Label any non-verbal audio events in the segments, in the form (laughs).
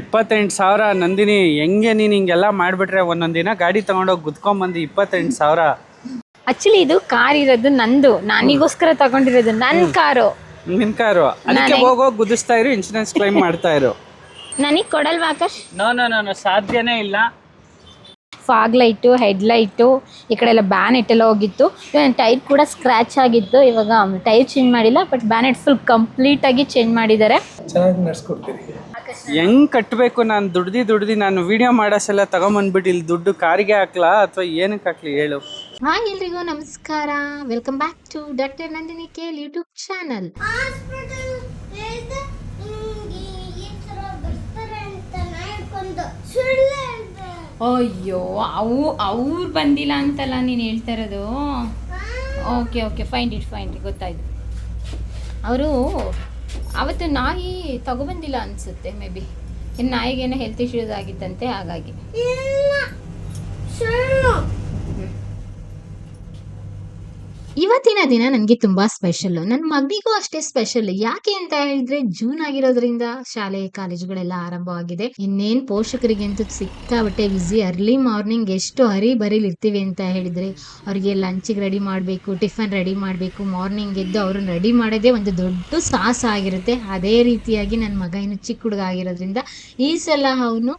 ಇಪ್ಪತ್ತೆಂಟು ಸಾವಿರ ನಂದಿನಿ ಹೆಂಗೆ ನೀನು ಹಿಂಗೆಲ್ಲ ಮಾಡಿಬಿಟ್ರೆ ಒಂದೊಂದು ದಿನ ಗಾಡಿ ತೊಗೊಂಡೋಗಿ ಗುದ್ಕೊಂಬಂದು ಇಪ್ಪತ್ತೆಂಟು ಸಾವಿರ? ಆಕ್ಚುಲಿ ಇದು ಕಾರ್ ಇರೋದು ನಂದು. ನಾನಿಗೋಸ್ಕರ ತಗೊಂಡಿರೋದು. ನನ್ನ ಕಾರು ನಿನ್ ಕಾರು ಅದಕ್ಕೆ ಹೋಗಿ ಗುದಿಸ್ತಾ ಇರು ಇನ್ಶೂರೆನ್ಸ್ ಕ್ಲೈಮ್ ಮಾಡ್ತಾ ಇರು. ನನಗೆ ಕೊಡಲ್ವಾ ಆಕಾಶ್? ನೋ ನೋ ನೋ ಸಾಧ್ಯನೇ ಇಲ್ಲ. ಫಾಗ್ ಲೈಟು ಹೆಡ್ ಲೈಟು ಈ ಕಡೆ ಎಲ್ಲ ಬ್ಯಾನೆಟ್ ಎಲ್ಲ ಹೋಗಿತ್ತು. ಟೈರ್ ಕೂಡ ಸ್ಕ್ರ್ಯಾಚ್ ಆಗಿತ್ತು. ಇವಾಗ ಟೈರ್ ಚೇಂಜ್ ಮಾಡಿಲ್ಲ ಬಟ್ ಬ್ಯಾನೆಟ್ ಫುಲ್ ಕಂಪ್ಲೀಟ್ ಆಗಿ ಚೇಂಜ್ ಮಾಡಿದ್ದಾರೆ. ಚೆನ್ನಾಗಿ ನಡ್ಸ್ಕೊಡ್ತೀರಿ. ಹೆಂಗ್ ಕಟ್ಟಬೇಕು ನಾನು ದುಡ್ದು ದುಡ್ದು ನಾನು ವಿಡಿಯೋ ಮಾಡೋಸೆಲ್ಲ ತಗೊಂಬಂದ್ಬಿಟ್ಟು ಇಲ್ಲಿ ದುಡ್ಡು ಕಾರಿಗೆ ಹಾಕ್ಲಾ ಅಥವಾ ಏನಕ್ಕೆ ಹಾಕ್ಲಿ ಹೇಳು. ಹಾಯ್ ಎಲ್ರಿಗೂ ನಮಸ್ಕಾರ. Welcome back to doctor Nandini Kale YouTube channel ಅಯ್ಯೋ ಅವು ಅವ್ರು ಬಂದಿಲ್ಲ ಅಂತಲ್ಲ ನೀನು ಹೇಳ್ತಾ ಇರೋದು. Okay okay fine it fine ಗೊತ್ತಾಯ್ತು. ಅವರು ಅವತ್ತು ನಾಯಿ ತಗೊಬಂದಿಲ್ಲ ಅನಿಸುತ್ತೆ ಮೇ ಬಿ ಇನ್ನು ನಾಯಿಗೇನೋ ಹೆಲ್ತ್ ಇಶ್ಯೂಸ್ ಆಗಿತ್ತಂತೆ ಹಾಗಾಗಿ ಇಲ್ಲ ಸುಳ್ಳು ಇವತ್ತಿನ ದಿನ ನನಗೆ ತುಂಬ ಸ್ಪೆಷಲ್ಲು ನನ್ನ ಮಗನಿಗೂ ಅಷ್ಟೇ ಸ್ಪೆಷಲ್ ಯಾಕೆ ಅಂತ ಹೇಳಿದ್ರೆ ಜೂನ್ ಆಗಿರೋದ್ರಿಂದ ಶಾಲೆ, ಕಾಲೇಜುಗಳೆಲ್ಲ ಆರಂಭವಾಗಿದೆ. ಇನ್ನೇನು ಪೋಷಕರಿಗಂತೂ ಸಿಕ್ಕಾಬಟ್ಟೆ ಬಿಸಿ ಅರ್ಲಿ ಮಾರ್ನಿಂಗ್ ಎಷ್ಟು ಹರಿ ಬರೀಲಿ ಇರ್ತೀವಿ ಅಂತ ಹೇಳಿದ್ರೆ ಅವರಿಗೆ ಲಂಚಿಗೆ ರೆಡಿ ಮಾಡಬೇಕು ಟಿಫನ್ ರೆಡಿ ಮಾಡಬೇಕು. ಮಾರ್ನಿಂಗ್ ಎದ್ದು ಅವ್ರನ್ನ ರೆಡಿ ಮಾಡೋದೇ ಒಂದು ದೊಡ್ಡ ಸಾಹಸ ಆಗಿರುತ್ತೆ. ಅದೇ ರೀತಿಯಾಗಿ ನನ್ನ ಮಗ ಇನ್ನು ಚಿಕ್ಕ ಹುಡುಗ ಆಗಿರೋದ್ರಿಂದ ಈ ಸಲ ಅವನು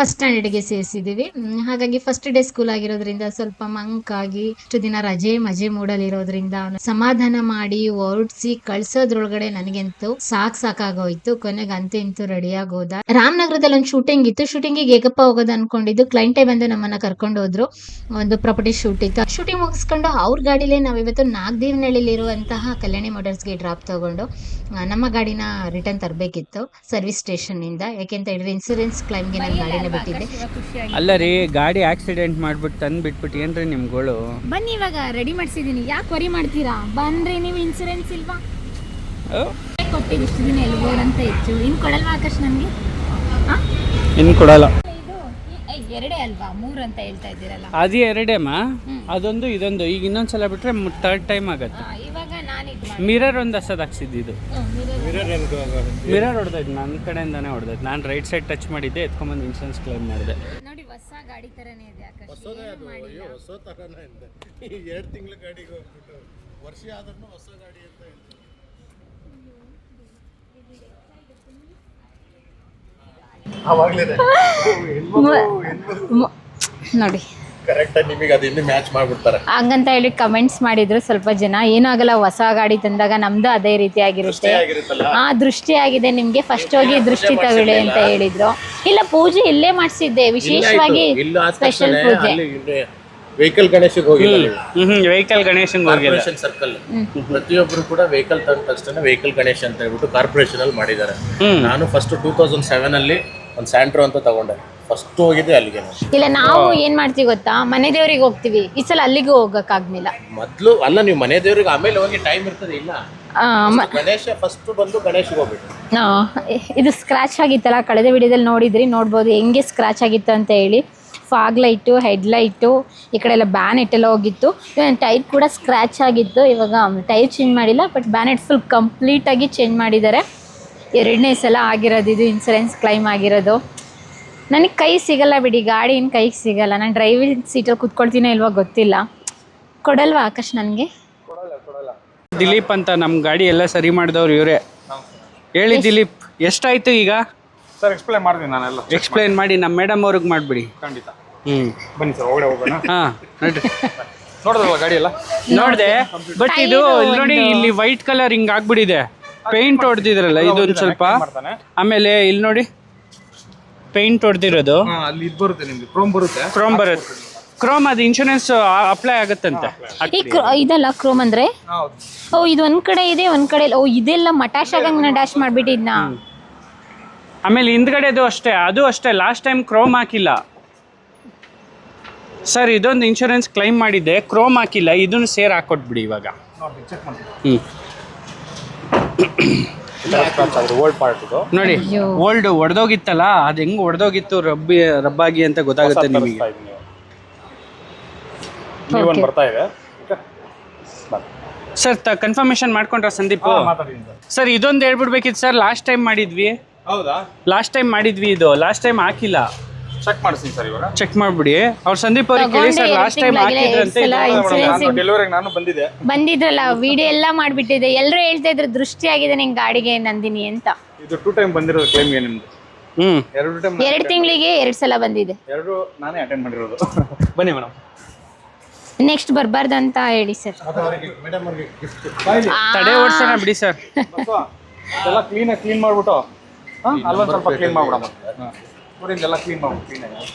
ಫಸ್ಟ್ ಸ್ಟ್ಯಾಂಡರ್ಡ್ಗೆ ಸೇರಿಸಿದ್ದೀವಿ. ಹಾಗಾಗಿ ಫಸ್ಟ್ ಡೇ ಸ್ಕೂಲ್ ಆಗಿರೋದ್ರಿಂದ ಸ್ವಲ್ಪ ಮಂಕಾಗಿ ಇಷ್ಟು ದಿನ ರಜೆ ಮಜೆ ಮೂಡಲಿರೋದ್ರಿಂದ ಅವನು ಸಮಾಧಾನ ಮಾಡಿ ಹೊರಡ್ಸಿ ಕಳ್ಸೋದ್ರೊಳಗಡೆ ನನಗೆಂತೂ ಸಾಕ್ ಸಾಕಾಗೋಯ್ತು. ಕೊನೆಗೆ ಅಂತೂ ಇಂತೂ ರೆಡಿ ಹೋದ. ರಾಮನಗರದಲ್ಲಿ ಒಂದು ಶೂಟಿಂಗ್ ಇತ್ತು. ಶೂಟಿಂಗಿಗೆ ಹೇಗಪ್ಪ ಹೋಗೋದು ಅನ್ಕೊಂಡಿದ್ದು. ಕ್ಲೈಂಟೇ ಬಂದು ನಮ್ಮನ್ನ ಕರ್ಕೊಂಡು ಹೋದ್ರು. ಒಂದು ಪ್ರಾಪರ್ಟಿ ಶೂಟ್ ಇತ್ತು. ಶೂಟಿಂಗ್ ಮುಗಿಸ್ಕೊಂಡು ಅವ್ರ ಗಾಡಿಲೇ ನಾವಿವತ್ತು ನಾಗದೇವನಹಳ್ಳಿಲಿರುವಂತಹ ಕಲ್ಯಾಣಿ ಮೋಟರ್ಸ್ಗೆ ಡ್ರಾಪ್ ತಗೊಂಡು ನಮ್ಮ ಗಾಡಿನ ರಿಟರ್ನ್ ತರಬೇಕಿತ್ತು. ಸರ್ವಿಸ್ ಸ್ಟೇಷನ್ ಇಂದ ಯಾಕೆಂತ ಹೇಳಿದ್ರೆ ಇನ್ಸೂರೆನ್ಸ್ ಕ್ಲೈಮ್ಗೆ ನಾನು ಗಾಡಿನ ಬಿಟ್ಟಿದ್ದೆ ಅಲ್ಲ ರೀ ಗಾಡಿ ಆಕ್ಸಿಡೆಂಟ್ ಮಾಡ್ಬಿಟ್ಟು ತಂದು ಬಿಟ್ಬಿಟ್ಟು ಏನ್ರಿ ನಿಮ್ಗಳು? ಬನ್ನಿ ಇವಾಗ ರೆಡಿ ಮಾಡಿಸಿದ್ದೀನಿ. ಯಾಕೆ ವರಿ ಮಾಡ್ತೀರಾ? ಬನ್ರಿ ನೀವು ಇನ್ಸೂರೆನ್ಸ್ ಇಲ್ವಾ? ಕೊಟ್ಟಿದ್ದು ಇಷ್ಟು ದಿನ ಎಲ್ಬೋರ್ಡ್ ಅಂತ ಇತ್ತು. ಇನ್ನು ಕೊಡಲ್ವಾ ಆಕಾಶ್ ನನಗೆ ಇನ್ನು ಕೊಡಲ್ಲ. ಎರಡೇ ಅಲ್ವಾ? ಮೂರು ಅಂತ ಹೇಳ್ತಾ ಇದ್ದೀರಲ್ಲ. ಅದು ಎರಡೇಮ್ಮ ಅದೊಂದು ಇದೊಂದು. ಈಗ ಇನ್ನೊಂದ್ಸಲ ಬಿಟ್ರೆ ಥರ್ಡ್ ಟೈಮ್ ಆಗತ್ತೆ? ಮಿರರ್ ಒಂದು ಹಸದ್ ಹಾಕ್ಸಿದ್ದು ಮಿರರ್ ಹೊಡೆದೈತೆ ನನ್ನ ಕಡೆಯಿಂದಾನೆ ಹೊಡೆದೈತೆ ನಾನು ರೈಟ್ ಸೈಡ್ ಟಚ್ ಮಾಡಿದ್ದೆ ಎತ್ಕೊಂಬಂದು ಇನ್ಶೂರೆನ್ಸ್ ಕ್ಲೇಮ್ ಮಾಡಿದೆ. ನೋಡಿ ಹೊಸ ಗಾಡಿ ತರನೇ ಇದೆ ಆಕಾಶ್. ಏನು ಮಾಡಿಲ್ಲ? ಹೊಸ ತರನೇ ಇದೆ. ಎರಡು ತಿಂಗಳ ಗಾಡಿಗೆ ಹೋಗ್ಬಿಟ್ಟು ವರ್ಷ ಆದ್ರೂ ಹೊಸ ಗಾಡಿ ಅಂತ ಹೇಳ್ತಾರೆ. ನೋಡಿ. ಕರೆಕ್ಟಾಗಿ ನಿಮಗೆ ಅದು ಇನ್ನೂ ಮ್ಯಾಚ್ ಮಾಡ್ಬಿಡ್ತಾರೆ. ಹಂಗಂತ ಹೇಳಿ ಕಮೆಂಟ್ಸ್ ಮಾಡಿದ್ರು ಸ್ವಲ್ಪ ಜನ. ಏನೂ ಆಗಲ್ಲ ಹೊಸ ಗಾಡಿ ತಂದಾಗ ನಮ್ದು ಅದೇ ರೀತಿ ಆಗಿರುತ್ತೆ. ಆ ದೃಷ್ಟಿ ಆಗಿದೆ ನಿಮ್ಗೆ. ಫಸ್ಟ್ ಹೋಗಿ ದೃಷ್ಟಿ ತಗೊಳ್ಳಿ ಅಂತ ಹೇಳಿದ್ರು. ಇಲ್ಲ ಪೂಜೆ ಇಲ್ಲೇ ಮಾಡಿಸಿದ್ದೆ. ವಿಶೇಷವಾಗಿ ಸ್ಪೆಷಲ್ ಪೂಜೆ. ಅಲ್ಲಿ ವೆಹಿಕಲ್ ಗಣೇಶಿಗೆ ಹೋಗಿಲ್ಲ ವೆಹಿಕಲ್ ಗಣೇಶನ್ ಕಾರ್ಪೊರೇಷನ್ ಸರ್ಕಲ್ ಪ್ರತಿಯೊಬ್ಬರು ಕೂಡ ವೆಹಿಕಲ್ ತಂದ ತಕ್ಷಣ ವೆಹಿಕಲ್ ಗಣೇಶ್ ಅಂತ ಹೇಳ್ಬಿಟ್ಟು ಕಾರ್ಪೊರೇಷನ್ ಅಲ್ಲಿ ಮಾಡಿದ್ದಾರೆ. ನಾನು ಫಸ್ಟ್ ಟೂ ತೌಸಂಡ್ ಸೆವೆನ್ ಅಲ್ಲಿ ಒಂದು ಸ್ಯಾಂಟ್ರೋ ಅಂತ ತಗೊಂಡೆ. ಫಸ್ಟ್ ಹೋಗಿದ್ದೆ ಅಲ್ಲಿಗೆ ನಾನು. ಇಲ್ಲ ನಾವು ಏನ್ ಮಾಡ್ತೀವಿ ಗೊತ್ತಾ? ಮನೆ ದೇವ್ರಿಗೆ ಹೋಗ್ತೀವಿ. ಈ ಸಲ ಅಲ್ಲಿಗೂ ಹೋಗಕ್ಕಾಗ್ಲಿಲ್ಲ. ಮೊದ್ಲು ಅಲ್ಲ ನೀವು ಮನೆ ದೇವ್ರಿಗೆ ಆಮೇಲೆ ಹೋಗಿ ಟೈಮ್ ಇರ್ತದೆ ಇಲ್ಲ? ಆ, ಮ- ಗಣೇಶ ಫಸ್ಟ್ ಬಂದು ಗಣೇಶ್ಗೆ ಹೋಗ್ಬಿಟ್ಟು ಆ, ಇದು ಸ್ಕ್ರಾಚ್ ಆಗಿತ್ತಲ್ಲ ಕಳೆದ ವಿಡಿಯೋದಲ್ಲಿ ನೋಡಿದ್ರಿ ನೋಡ್ಬೋದು ಹೆಂಗೆ ಸ್ಕ್ರಾಚ್ ಆಗಿತ್ತು ಅಂತ ಹೇಳಿ. ಫಾಗ್ ಲೈಟು ಹೆಡ್ ಲೈಟು ಈ ಕಡೆ ಎಲ್ಲ ಬ್ಯಾನೆಟ್ ಎಲ್ಲ ಹೋಗಿತ್ತು. ಟೈರ್ ಕೂಡ ಸ್ಕ್ರಾಚ್ ಆಗಿತ್ತು ಇವಾಗ ಟೈರ್ ಚೇಂಜ್ ಮಾಡಿಲ್ಲ ಬಟ್ ಬ್ಯಾನೆಟ್ ಫುಲ್ ಕಂಪ್ಲೀಟಾಗಿ ಚೇಂಜ್ ಮಾಡಿದ್ದಾರೆ. ಎರಡನೇ ಸಲ ಆಗಿರೋದು ಇದು ಇನ್ಸೂರೆನ್ಸ್ ಕ್ಲೈಮ್ ಆಗಿರೋದು. ನನಗೆ ಕೈ ಸಿಗಲ್ಲ ಬಿಡಿ ಗಾಡಿ ಏನು ಕೈಗೆ ಸಿಗಲ್ಲ. ನಾನು ಡ್ರೈವಿಂಗ್ ಸೀಟಲ್ಲಿ ಕುತ್ಕೊಳ್ತೀನಿ ಇಲ್ವೋ ಗೊತ್ತಿಲ್ಲ. ಕೊಡಲ್ವಾ ಆಕಾಶ್ ನನಗೆ? ದಿಲೀಪ್ ಅಂತ ನಮ್ಮ ಗಾಡಿ ಎಲ್ಲ ಸರಿ ಮಾಡಿದವ್ರು ಇವರೇ. ಹೇಳಿ ದಿಲೀಪ್ ಎಷ್ಟಾಯ್ತು ಈಗ? ಸರ್ ಎಕ್ಸ್ಪ್ಲೈನ್ ಮಾಡ್ತೀನಿ ನಾನೆಲ್ಲ ಎಕ್ಸ್ಪ್ಲೈನ್ ಮಾಡಿ ನಮ್ಮ ಮೇಡಮ್ ಅವ್ರಿಗೆ ಮಾಡಿಬಿಡಿ. ಖಂಡಿತ. ಹ್ಞೂ ಬನ್ನಿ ಸರ್ ಒಳಗಡೆ ಹೋಗೋಣ. ಹಾಂ ನೋಡಿ ನೋಡಿದ್ರಲ್ಲ ಗಾಡಿ ಎಲ್ಲ? ನೋಡಿದೆ ಬಟ್ ಇದು ಇಲ್ಲಿ ನೋಡಿ ಇಲ್ಲಿ ವೈಟ್ ಕಲರ್ ಹಿಂಗ್ ಆಗ್ಬಿಟ್ಟಿದೆ. ಪೇಂಟ್ ಹೊಡೆದಿದ್ರಲ್ಲ ಇದೊಂದು ಸ್ವಲ್ಪ. ಆಮೇಲೆ ಇಲ್ಲಿ ನೋಡಿ. ಪೇಂಟ್ ಹೊಡೆದಿರೋದು? ಹಾ ಅಲ್ಲಿ ಇದು ಬರುತ್ತೆ ನಿಮ್ಗೆ. ಕ್ರೋಮ್ ಬರುತ್ತೆ. ಕ್ರೋಮ್ ಬರುತ್ತೆ. ಕ್ರೋಮ್ ಅದು ಇನ್ಶೂರೆನ್ಸ್ ಅಪ್ಲೈ ಆಗುತ್ತಂತೆ? ಈ ಕ್ರೋ ಇದಲ್ಲ ಕ್ರೋಮ್ ಅಂದ್ರೆ? ಹೌದು. ಓ ಇದು ಒಂದ್ ಕಡೆ ಇದೆ ಒಂದ್ ಕಡೆ ಇಲ್ಲ. ಓ ಇದೆಲ್ಲ ಮಟಾಶ್ ಆಗಂಗ್ ನಾ ಡ್ಯಾಶ್ ಮಾಡ್ಬಿಟ್ಟಿದ್ನಾ ಆಮೇಲೆ ಹಿಂದ್ಗಡೆದು ಅಷ್ಟೇ ಅದು ಅಷ್ಟೇ ಲಾಸ್ಟ್ ಟೈಮ್ ಕ್ರೋಮ್ ಹಾಕಿಲ್ಲ. ಸರ್ ಇದೊಂದು ಇನ್ಶೂರೆನ್ಸ್ ಕ್ಲೈಮ್ ಮಾಡಿದ್ದೆ ಕ್ರೋಮ್ ಹಾಕಿಲ್ಲ ಇದನ್ನು ಸೇರ್ ಹಾಕೊಟ್ಬಿಡಿ ಇವಾಗ. ನೋಡಿ ಚೆಕ್ ಮಾಡ್ತೀನಿ. ಹ್ಞೂ ಓಲ್ಡ್ ಪಾರ್ಟ್ ಇದು. ನೋಡಿ ಓಲ್ಡ್ ಒಡೆದೋಗಿತ್ತಲ್ಲ ಅದು ಹೆಂಗ್ ಒಡೆದೋಗಿತ್ತು ರಬ್ಬಿ ರಬ್ಬಾಗಿ ಅಂತ ಗೊತ್ತಾಗುತ್ತೆ ನಿಮಗೆ. ಒಂದು ಬರ್ತಾ ಇದೆ. ಸರ್ ತ ಕನ್ಫರ್ಮೇಶನ್ ಮಾಡ್ಕೊಂಡ್ರ ಸಂದೀಪ್? ಸರ್. ಸರ್ ಇದೊಂದು ಹೇಳ್ಬಿಡ್ಬೇಕಿತ್ತು ಸರ್ ಲಾಸ್ಟ್ ಟೈಮ್ ಮಾಡಿದ್ವಿ. ಹೌದಾ? ಲಾಸ್ಟ್ ಟೈಮ್ ಮಾಡಿದ್ವಿ ಇದು ಲಾಸ್ಟ್ ಟೈಮ್ ಹಾಕಿಲ್ಲ. ಚೆಕ್ ಮಾಡಿಸ್ತೀನಿ ಸರ್ ಇವಾಗ. ಚೆಕ್ ಮಾಡ್ಬಿಡಿ. ಅವ್ರ ಸಂದೀಪ್ ಅವ್ರಿಗೆ ಕೇಳಿ ಸರ್ ಲಾಸ್ಟ್ ಟೈಮ್ ಹಾಕಿದ್ರಂತೆ ಎಷ್ಟ್ ಸಲ ನಾನು ಡೆಲಿವರಿಗೆ ನಾನು ಬಂದಿದ್ದೆ. ಬಂದಿದ್ರಲ್ಲ ವಿಡಿಯೋ ಎಲ್ಲ ಮಾಡ್ಬಿಟ್ಟಿದೆ ಎಲ್ಲರೂ ಹೇಳ್ತಾ ಇದ್ರು ದೃಷ್ಟಿ ಆಗಿದೆ ನಿಂಗೆ ಗಾಡಿಗೆ ನಂದಿನಿ ಅಂತ. ಇದು ಟೂ ಟೈಮ್ ಬಂದಿರೋದು ಕ್ಲೇಮ್ಗೆ ನಿಮ್ದು. ಹ್ಮ್. ಎರಡು ಟೈಮ್ ಎರಡು ತಿಂಗಳಿಗೆ ಎರಡು ಸಲ ಬಂದಿದೆ. ಎರಡು ನಾನೇ ಅಟೆಂಡ್ ಮಾಡಿರೋದು. (laughs) ಬನ್ನಿ ಮೇಡಮ್ ನೆಕ್ಸ್ಟ್ ಬರ್ಬಾರ್ದಂತ ಹೇಳಿ ಸರ್ ತಡೆ ಓಡಿಸೋಣ ಬಿಡಿ ಸರ್ ಎಲ್ಲ ಕ್ಲೀನಾಗಿ ಕ್ಲೀನ್ ಮಾಡ್ಬಿಟ್ಟು ಹಾಂ ಅಲ್ಲೊಂದು ಸ್ವಲ್ಪ ಕ್ಲೀನ್ ಮಾಡ್ಬಿಡಮ್ಮ. ಬಂಪರ್ ಕ್ಲೀನ್ ಕ್ಲೀನಾಗಿ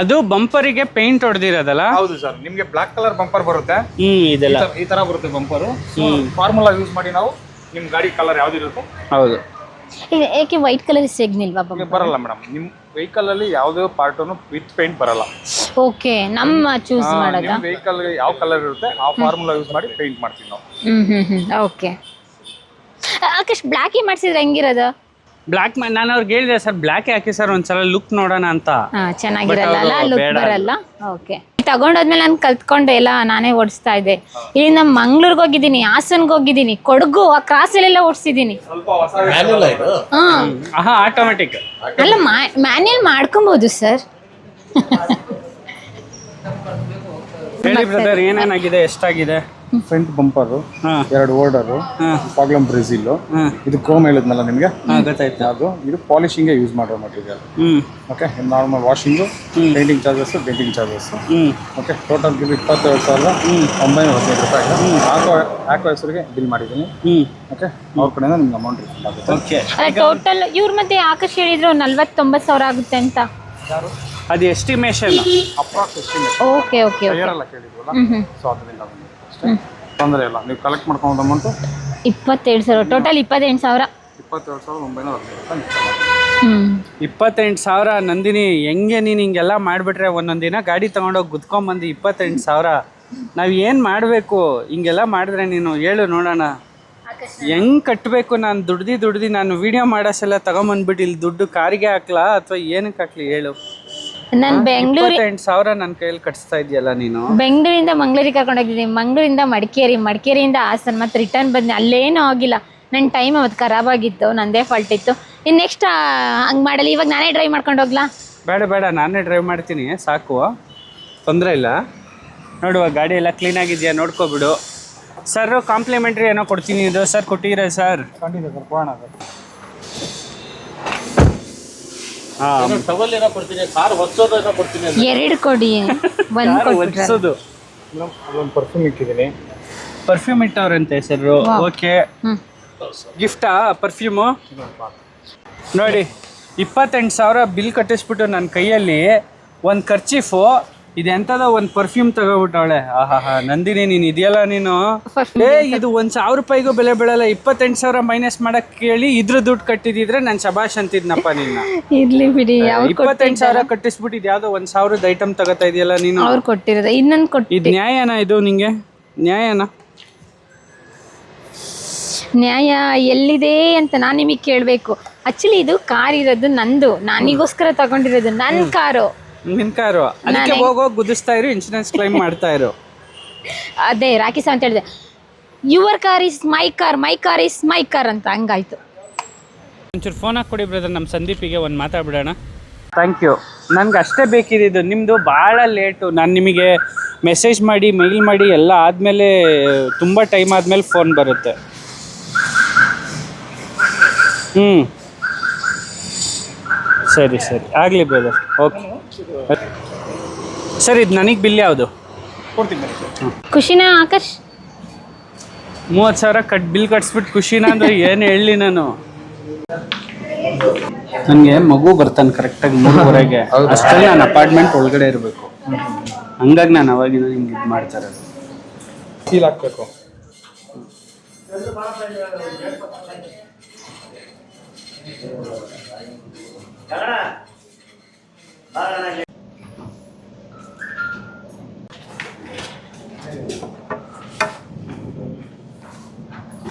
ಅದು ಬಂಪರಿಗೆ ಪೇಂಟ್ ಹೊಡೆದಿರೋದಲ್ಲ? ಹೌದು ಸರ್ ನಿಮಗೆ ಬ್ಲಾಕ್ ಕಲರ್ ಬಂಪರ್ ಬರುತ್ತೆ. ಹ್ಮ್ ಇದೆಲ್ಲ. ಈ ತರ ಬರುತ್ತೆ ಬಂಪರ್ ಫಾರ್ಮುಲಾ ಯೂಸ್ ಮಾಡಿ ನಾವು ನಿಮ್ಮ ಗಾಡಿ ಕಲರ್ ಯಾವ್ದಿರುತ್ತೆ ಹೌದು. ಏಕೆ ವೈಟ್ ಕಲರ್ ಸಿಗ್ನಿಲ್ವಾ ನಿಮ್ಗೆ ಬರಲ್ಲ ಮೇಡಮ್ ನಿಮ್ ವೆಹಿಕಲ್ ಅಲ್ಲಿ ಯಾವುದೇ ಪಾರ್ಟನ್ನು ವಿತ್ ಪೇಂಟ್ ಬರಲ್ಲ. ಓಕೆ ನಮ್ಮ ಚೂಸ್ ಮಾಡೋದ? ನಿಮ್ಮ ವೆಹಿಕಲ್ ಯಾವ ಕಲರ್ ಇರುತ್ತೆ ಆ ಫಾರ್ಮುಲಾ ಯೂಸ್ ಮಾಡಿ ಪೇಂಟ್ ಮಾಡ್ತೀವಿ ನಾವು. ಹ್ಮ್ ಹ್ಮ್ ಹ್ಮ್. ಓಕೆ. ಆಕಾಶ್ ಬ್ಲ್ಯಾಕೇ ಮಾಡ್ಸಿದ್ರೆ ಹೆಂಗಿರೋದು? ಬ್ಲ್ಯಾಕ್ ನಾನು ಅವ್ರಿಗೆ ಹೇಳಿದೆ ಸರ್ ಬ್ಲ್ಯಾಕ್ ಹಾಕಿ ಸರ್ ಒಂದ್ಸಲ ಲುಕ್ ನೋಡೋಣ ಅಂತ? ಹಾ ಚೆನ್ನಾಗಿರಲ್ಲ. But ಲುಕ್ ಬೇಡ ಬರಲ್ಲ? ಓಕೆ. ತಗೊಂಡೋದ್ಮೇಲೆ ನಾನು ಕಲ್ತ್ಕೊಂಡೆ ಎಲ್ಲ ನಾನೇ ಓಡಿಸ್ತಾ ಇದ್ದೆ. ಇಲ್ಲಿಂದ ಮಂಗ್ಳೂರ್ಗೆ ಹೋಗಿದ್ದೀನಿ ಹಾಸನ್ಗೆ ಹೋಗಿದ್ದೀನಿ ಕೊಡಗು ಆ ಕ್ರಾಸಲ್ಲೆಲ್ಲ ಓಡಿಸಿದ್ದೀನಿ. ಮ್ಯಾನುವಲ್ ಇದು? ಹಾ. ಆಹಾ ಆಟೋಮೆಟಿಕ್ ಅಲ್ಲ ಮ್ಯಾನ್ಯಲ್ ಮಾಡ್ಕೊಬೋದು ಸರ್. ಹೇಳಿ ಬ್ರದರ್ ಏನೇನಾಗಿದೆ ಎಷ್ಟಾಗಿದೆ? ಫ್ರಂಟ್ ಬಂಪರ್ ಎರಡು ಓಲ್ಡರ್ ಪ್ರಾಬ್ಲಮ್ ಬ್ರೆಜಿಲ್ ಇದು ಕ್ರೋಮ್ ಹೇಳಿದ್ನಲ್ಲ ನಿಮಗೆ? ಗೊತ್ತಾಯ್ತು. ಅದು ಇದು ಪಾಲಿಶಿಂಗ್ ಯೂಸ್ ಮಾಡೋ material okay normal washing painting charges painting charges okay total bill ಇಪ್ಪತ್ತೇಳು ಸಾವಿರದ ಒಂಬೈನೂರ ಹದಿನೈದು ರೂಪಾಯಿ ಆಕೋ ಆಕೋ ಹೆಸರಿಗೆ ಬಿಲ್ ಮಾಡಿದ್ದೀನಿ. ಓಕೆ ಅವ್ರ ಕಡೆಯಿಂದ ನಿಮ್ಗೆ ಅಮೌಂಟ್ ರಿಫಂಡ್ ಆಗುತ್ತೆ. ಓಕೆ ಟೋಟಲ್ ಇವ್ರ ಮತ್ತೆ ಆಕಾಶ್ ಹೇಳಿದ್ರು ನಲ್ವತ್ತೊಂಬತ್ತು ಸಾವಿರ ಆಗುತ್ತೆ ಅಂತ. ಅದು estimation approx estimate okay okay okay ಕೇಳಿದ್ವಲ್ಲ? So ಅದರಿಂದ ತೊಂದರೆ ಇಲ್ಲ. ನೀವು ಕಲೆಕ್ಟ್ ಮಾಡ್ಕೊಂಡು ಅಮೌಂಟು ಇಪ್ಪತ್ತೇಳು ಸಾವಿರ. ಟೋಟಲ್ ಇಪ್ಪತ್ತೆಂಟು ಸಾವಿರ. ಇಪ್ಪತ್ತೇಳು ಸಾವಿರದ ಒಂಬೈನೂರ ಇಪ್ಪತ್ತೆಂಟು ಸಾವಿರ ನಂದಿನಿ ಹೆಂಗೆ ನೀನು ಹಿಂಗೆಲ್ಲ ಮಾಡಿಬಿಟ್ರೆ ಒಂದೊಂದು ದಿನ ಗಾಡಿ ತೊಗೊಂಡೋಗಿ ಗುದ್ಕೊಂಬಂದು ಇಪ್ಪತ್ತೆಂಟು ಸಾವಿರ. ನಾವು ಏನು ಮಾಡಬೇಕು? ಹಿಂಗೆಲ್ಲ ಮಾಡಿದ್ರೆ ನೀನು ಹೇಳು ನೋಡೋಣ. ಹೆಂಗ್ ಕಟ್ಟಬೇಕು ನಾನು ದುಡ್ದು ದುಡ್ದು? ನಾನು ವಿಡಿಯೋ ಮಾಡೋಸೆಲ್ಲ ತಗೊಂಬಂದ್ಬಿಟ್ಟು ಇಲ್ಲಿ ದುಡ್ಡು ಕಾರಿಗೆ ಹಾಕ್ಲಾ ಅಥವಾ ಏನಕ್ಕೆ ಹಾಕ್ಲಿ ಹೇಳು. ನಾನು ಬೆಂಗಳೂರು ಇಪ್ಪತ್ತೆಂಟು ಸಾವಿರ ನನ್ನ ಕೈಯಲ್ಲಿ ಕಟ್ಸ್ತಾ ಇದೆಯಲ್ಲ ನೀನು? ಬೆಂಗಳೂರಿಂದ ಮಂಗಳೂರಿಗೆ ಕರ್ಕೊಂಡು ಹೋಗಿದ್ದೀನಿ. ಮಂಗಳೂರಿಂದ ಮಡಿಕೇರಿ ಮಡಿಕೇರಿಯಿಂದ ಹಾಸನ್ ಮತ್ತೆ ರಿಟರ್ನ್ ಬಂದೆ. ಅಲ್ಲೇನೂ ಆಗಿಲ್ಲ. ನನ್ನ ಟೈಮ್ ಅವತ್ತು ಖರಾಬ್ ಆಗಿತ್ತು. ನಂದೇ ಫಾಲ್ಟ್ ಇತ್ತು. ಇನ್ನು ನೆಕ್ಸ್ಟ್ ಹಂಗೆ ಮಾಡಲ್ಲ ಇವಾಗ ನಾನೇ ಡ್ರೈವ್ ಮಾಡ್ಕೊಂಡು ಹೋಗ್ಲಾ? ಬೇಡ ಬೇಡ. ನಾನೇ ಡ್ರೈವ್ ಮಾಡ್ತೀನಿ. ಸಾಕು. ತೊಂದರೆ ಇಲ್ಲ. ನೋಡುವ ಗಾಡಿ ಎಲ್ಲ ಕ್ಲೀನಾಗಿದೆಯಾ ನೋಡ್ಕೊಬಿಡು. ಸರ್ ಕಾಂಪ್ಲಿಮೆಂಟ್ರಿ ಏನೋ ಕೊಡ್ತೀನಿ. ಇದು ಸರ್ ಕೊಟ್ಟಿರ ಸರ್ ಖಂಡಿತ ಸರ್ ಕೊಡೋಣ ಸರ್ ಹಾಂ ಟವಲ್ ಏನೋ ಕೊಡ್ತೀನಿ ಕಾರ್ ಹೊಸೋದು ಏನೋ ಕೊಡ್ತೀನಿ ಎರಡು ಕೊಡಿ ಒಂದು ಕೊಟ್ಬಿಟ್ರೆ. ಮೇಡಮ್ ಪರ್ಫ್ಯೂಮ್ ಇಟ್ಟಿದ್ದೀನಿ. ಪರ್ಫ್ಯೂಮ್ ಇಟ್ಟವ್ರಂತೆ ಹೆಸರು. ಓಕೆ ಗಿಫ್ಟಾ ಪರ್ಫ್ಯೂಮು ನೋಡಿ ಇಪ್ಪತ್ತೆಂಟು ಸಾವಿರ ಬಿಲ್ ಕಟ್ಟಿಸ್ಬಿಟ್ಟು ನನ್ನ ಕೈಯಲ್ಲಿ ಒಂದು ಖರ್ಚೀಫು ಇದೆಂಥದ ಒಂದ್ ಪರ್ಫ್ಯೂಮ್ ತಗೋಬಿಟ್ಟವಳೆ ಆಹಾ ನಂದಿನಿ ನೀನ್ ಇದೆಯಲ್ಲ ನೀನು? ಏ ಇದು ಒಂದ್ ಸಾವಿರ ರೂಪಾಯಿಗೂ ಬೆಲೆ ಬೀಳಲ್ಲ. ಇಪ್ಪತ್ತೆಂಟು ಸಾವಿರ ಮೈನಸ್ ಮಾಡಕ್ ಕೇಳಿ ಇದ್ರ ದುಡ್ಡು ಕಟ್ಟಿದಿದ್ರೆ ನಾನು ಶಬಾಷ್ ಅಂತಿದ್ನಪ್ಪ ನಿನ್ನ. ಇರ್ಲಿ ಬಿಡಿ ಅವ್ರು ಇಪ್ಪತ್ತೆಂಟು ಸಾವಿರ ಕಟ್ಟಿಸ್ಬಿಟ್ಟು ಇದ್ಯಾವ್ದೋ ಒಂದ್ ಒಂದು ಸಾವಿರದ ಐಟಮ್ ತಗೋತಾ ಇದೆಯಲ್ಲ ನೀನು? ಅವ್ರು ಕೊಟ್ಟಿರೋದು ಇನ್ನೊಂದು ಕೊಟ್ಟು ಇದು ನ್ಯಾಯನಾ ಇದು ನಿಂಗೆ? ನ್ಯಾಯನ? ನ್ಯಾಯ ಎಲ್ಲಿದೆ ಅಂತ ನಾನು ನಿಮಗೆ ಕೇಳಬೇಕು. ಆಕ್ಚುಲಿ ಇದು ಕಾರ್ ಇರೋದು ನಂದು. ನಾನಿಗೋಸ್ಕರ ತಗೊಂಡಿರೋದು. ನನ್ನ ಕಾರು. ನಿನ್ ಕಾರು ಅದಕ್ಕೆ ಹೋಗೋಗಿ ಗುದಿಸ್ತಾ ಇರು ಇನ್ಶೂರೆನ್ಸ್ ಕ್ಲೈಮ್ ಮಾಡ್ತಾ ಇರು. ಅದೇ ರಾಕಿ ಸರ್ ಅಂತ ಹೇಳಿದೆ. Your car is my car my car is my car ಅಂತ ಹಂಗಾಯ್ತು. ಒಂಚೂರು ಫೋನ್ ಹಾಕ್ಕೊಡಿ ಬ್ರದರ್ ನಮ್ಮ ಸಂದೀಪಿಗೆ ಒಂದು ಮಾತಾಡ್ಬಿಡೋಣ. ಥ್ಯಾಂಕ್ ಯು ನನಗೆ ಅಷ್ಟೇ ಬೇಕಿದ್ದು ನಿಮ್ಮದು ಭಾಳ ಲೇಟು ನಾನು ನಿಮಗೆ ಮೆಸೇಜ್ ಮಾಡಿ ಮೇಲ್ ಮಾಡಿ ಎಲ್ಲ ಆದಮೇಲೆ ತುಂಬ ಟೈಮ್ ಆದಮೇಲೆ ಫೋನ್ ಬರುತ್ತೆ. ಹ್ಞೂ ಸರಿ ಸರಿ. ಆಗಲಿ ಬ್ರದರ್ ಓಕೆ ಸರ್ ಇದು ನನಗೆ ಬಿಲ್ ಯಾವುದು? ಖುಷಿನಾ ಆಕಾಶ್ ಮೂವತ್ತು ಸಾವಿರ ಕಟ್ ಬಿಲ್ ಕಟ್ಸ್ಬಿಟ್ಟು ಖುಷಿನ ಅಂದ್ರೆ ಏನು ಹೇಳಲಿ ನಾನು? ನನಗೆ ಮಗು ಬರ್ತಾನೆ ಕರೆಕ್ಟಾಗಿ ಮೂರುವರೆಗೆ. ಅಷ್ಟೇ ನಾನು ಅಪಾರ್ಟ್ಮೆಂಟ್ ಒಳಗಡೆ ಇರಬೇಕು. ಹಂಗಾಗಿ ನಾನು ಅವಾಗಿನ ಹಿಂಗೆ ಇದು ಮಾಡ್ತಾರೆ ಫೀಲ್ ಹಾಕ್ಬೇಕು.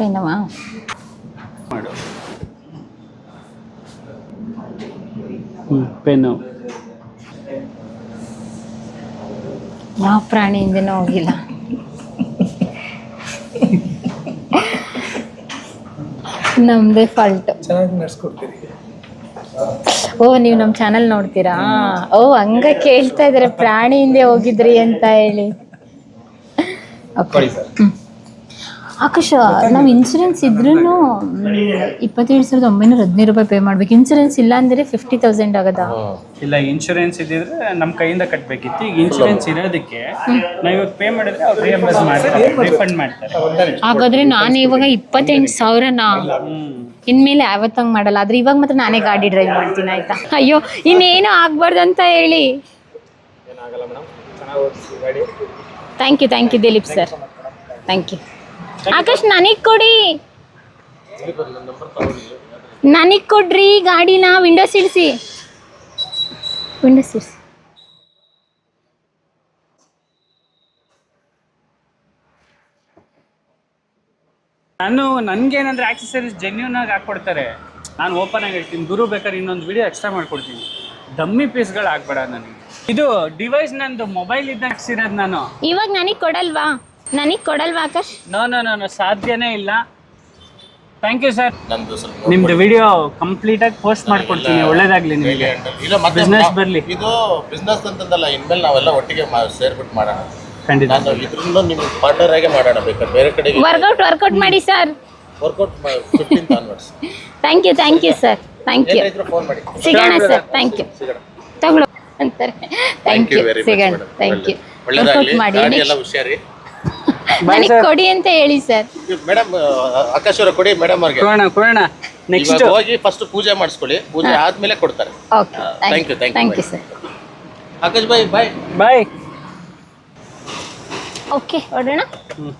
ಏನಮ್ಮ ಮಾಡು. ಹ್ಞೂ ಪೆನ್ನು. ಯಾವ ಪ್ರಾಣಿಯಿಂದನೂ ಹೋಗಿಲ್ಲ. ನಮ್ದೇ ಫಾಲ್ಟ್ ಚೆನ್ನಾಗಿ ನಡೆಸ್ಕೊಡ್ತೀರಿ. ಓ ನೀವು ನಮ್ಮ ಚಾನಲ್ ನೋಡ್ತೀರಾ? ಓ ಹಂಗ ಕೇಳ್ತಾ ಇದಾರೆ ಪ್ರಾಣಿ ಹಿಂದೆ ಹೋಗಿದ್ರಿ ಅಂತ ಹೇಳಿ. ಆಕಾಶ ನಾವು ಇನ್ಸೂರೆನ್ಸ್ ಇದ್ರೂ ಇಪ್ಪತ್ತೇಳು ಸಾವಿರದ ಒಂಬೈನೂರ ಹದಿನೈದು ರೂಪಾಯಿ ಪೇ ಮಾಡ್ಬೇಕು. ಇನ್ಸೂರೆನ್ಸ್ ಇಲ್ಲ ಅಂದ್ರೆ ಫಿಫ್ಟಿ ತೌಸಂಡ್ ಆಗದ? ಇಲ್ಲ ಇನ್ಶೂರೆನ್ಸ್ ಇದ್ರೆ ನಮ್ಮ ಕೈಯಿಂದ ಕಟ್ಬೇಕಿತ್ತು. ಈಗ ಇನ್ಶೂರೆನ್ಸ್ ಇರೋದಕ್ಕೆ ನಾವು ಇವಾಗ ಪೇ ಮಾಡಿದ್ರೆ ಅವ್ರು ರಿಯಂಬರ್ಸ್ ಮಾಡ್ತಾರೆ ರಿಫಂಡ್ ಮಾಡ್ತಾರೆ. ಹಾಗಾದ್ರೆ ನಾನು ಇವಾಗ ಇಪ್ಪತ್ತೆಂಟು ಸಾವಿರನಾ? ಇನ್ಮೇಲೆ ಯಾವತ್ತಂಗೆ ಮಾಡಲ್ಲ. ಆದ್ರೆ ಇವಾಗ ಮಾತ್ರ ನಾನೇ ಗಾಡಿ ಡ್ರೈವ್ ಮಾಡ್ತೀನಿ ಆಯ್ತಾ? ಅಯ್ಯೋ ಇನ್ನೇನು ಆಗ್ಬಾರ್ದು ಅಂತ ಹೇಳಿ. Thank you thank you Dileep sir thank you Akash ನನಗೆ ಕೊಡಿ. ನನಗೆ ಕೊಡ್ರಿ ಗಾಡಿನ ವಿಂಡೋ ಸಿಡಿಸಿ. ವಿಂಡೋ ಸಿಡಿಸಿ. ನಾನು ನನ್ಗೇನಂದ್ರೆ ಆಕ್ಸೆಸರೀಸ್ ಜೆನ್ಯೂನ್ ಆಗಿ ಹಾಕ್ಕೊಡ್ತಾರೆ. ನಾನು ಓಪನ್ ಆಗಿ ಹೇಳ್ತೀನಿ. ಗುರು ಬೇಕಾದ್ರೆ ಇನ್ನೊಂದು ವಿಡಿಯೋ ಎಕ್ಸ್ಟ್ರಾ ಮಾಡ್ಕೊಡ್ತೀನಿ. ಡಮ್ಮಿ ಪೀಸ್ಗಳು ಆಗ್ಬೇಡ ನನಗೆ. ಇದು ಡಿವೈಸ್ ನಂದು ಮೊಬೈಲ್ ಇದ್ದ ಹಾಕ್ಸಿರೋದು ನಾನು. ಇವಾಗ ನನಗೆ ಕೊಡಲ್ವಾ? ನನಗೆ ಕೊಡಲ್ವಾ Akash? No no no no ಸಾಧ್ಯನೇ ಇಲ್ಲ. ಥ್ಯಾಂಕ್ ಯು ಸರ್ ನಂದು ಸ್ವಲ್ಪ ನಿಮ್ದು ವಿಡಿಯೋ ಕಂಪ್ಲೀಟ್ ಆಗಿ ಪೋಸ್ಟ್ ಮಾಡ್ಕೊಡ್ತೀನಿ. ಒಳ್ಳೇದಾಗ್ಲಿ ನಿಮಗೆ. ಇಲ್ಲ ಮತ್ತೆ Business ನಾವು- ಬರ್ಲಿ. ಇದು ಬಿಸ್ನೆಸ್ ಅಂತಂದಲ್ಲ ಇನ್ಮೇಲೆ ನಾವೆಲ್ಲ ಒಟ್ಟಿಗೆ ಮಾ- ಸೇರ್ಬಿಟ್ಟು ಮಾಡೋಣ. ಖಂಡಿತ. ನಾನು ಇದ್ರಿಂದ ನಿಮ್ಗೆ ಪಾರ್ಟ್ನರ್ ಆಗಿ ಮಾಡೋಣ ಬೇಕಾದ್ರೆ ಬೇರೆ ಕಡೆಗೆ ವರ್ಕೌಟ್ ವರ್ಕೌಟ್ ಮಾಡಿ sir workout fifteen onwards thank you thank you sir thank you ಏನಾದ್ರು ಫೋನ್ ಮಾಡಿ. ಸಿಗೋಣ ಸರ್ ಥ್ಯಾಂಕ್ ಯು ಸಿಗೋಣ. ತಗೊಳ್ಳೋ ಅಂತಾರೆ. ಥ್ಯಾಂಕ್ ಯು ವೆರಿ ಸಿಗೋಣ. ಮಚ್ ಥ್ಯಾಂಕ್ ಯು ವರ್ಕೌಟ್ ಮಾಡಿ. ಗಾಡಿ ಎಲ್ಲ ಹುಷಾರಿ. (laughs) ನನಗೆ ಕೊಡಿ ಅಂತ ಹೇಳಿ ಸರ್ ಮೇಡಮ್ ಆಕಾಶ್ ಅವರ ಕೊಡಿ ಮೇಡಮ್ ಅವ್ರಿಗೆ. ಕೊಡೋಣ ಕೊಡೋಣ. ನೆಕ್ಸ್ಟ್ ಇವಾಗ ಹೋಗಿ ಫಸ್ಟ್ ಪೂಜೆ ಮಾಡಿಸ್ಕೊಳ್ಳಿ. ಪೂಜೆ ಆದ್ಮೇಲೆ ಕೊಡ್ತಾರೆ. Okay thank you thank you sir Akash bye bye bye okay ಹೊರಡೋಣ ಹ್ಞೂ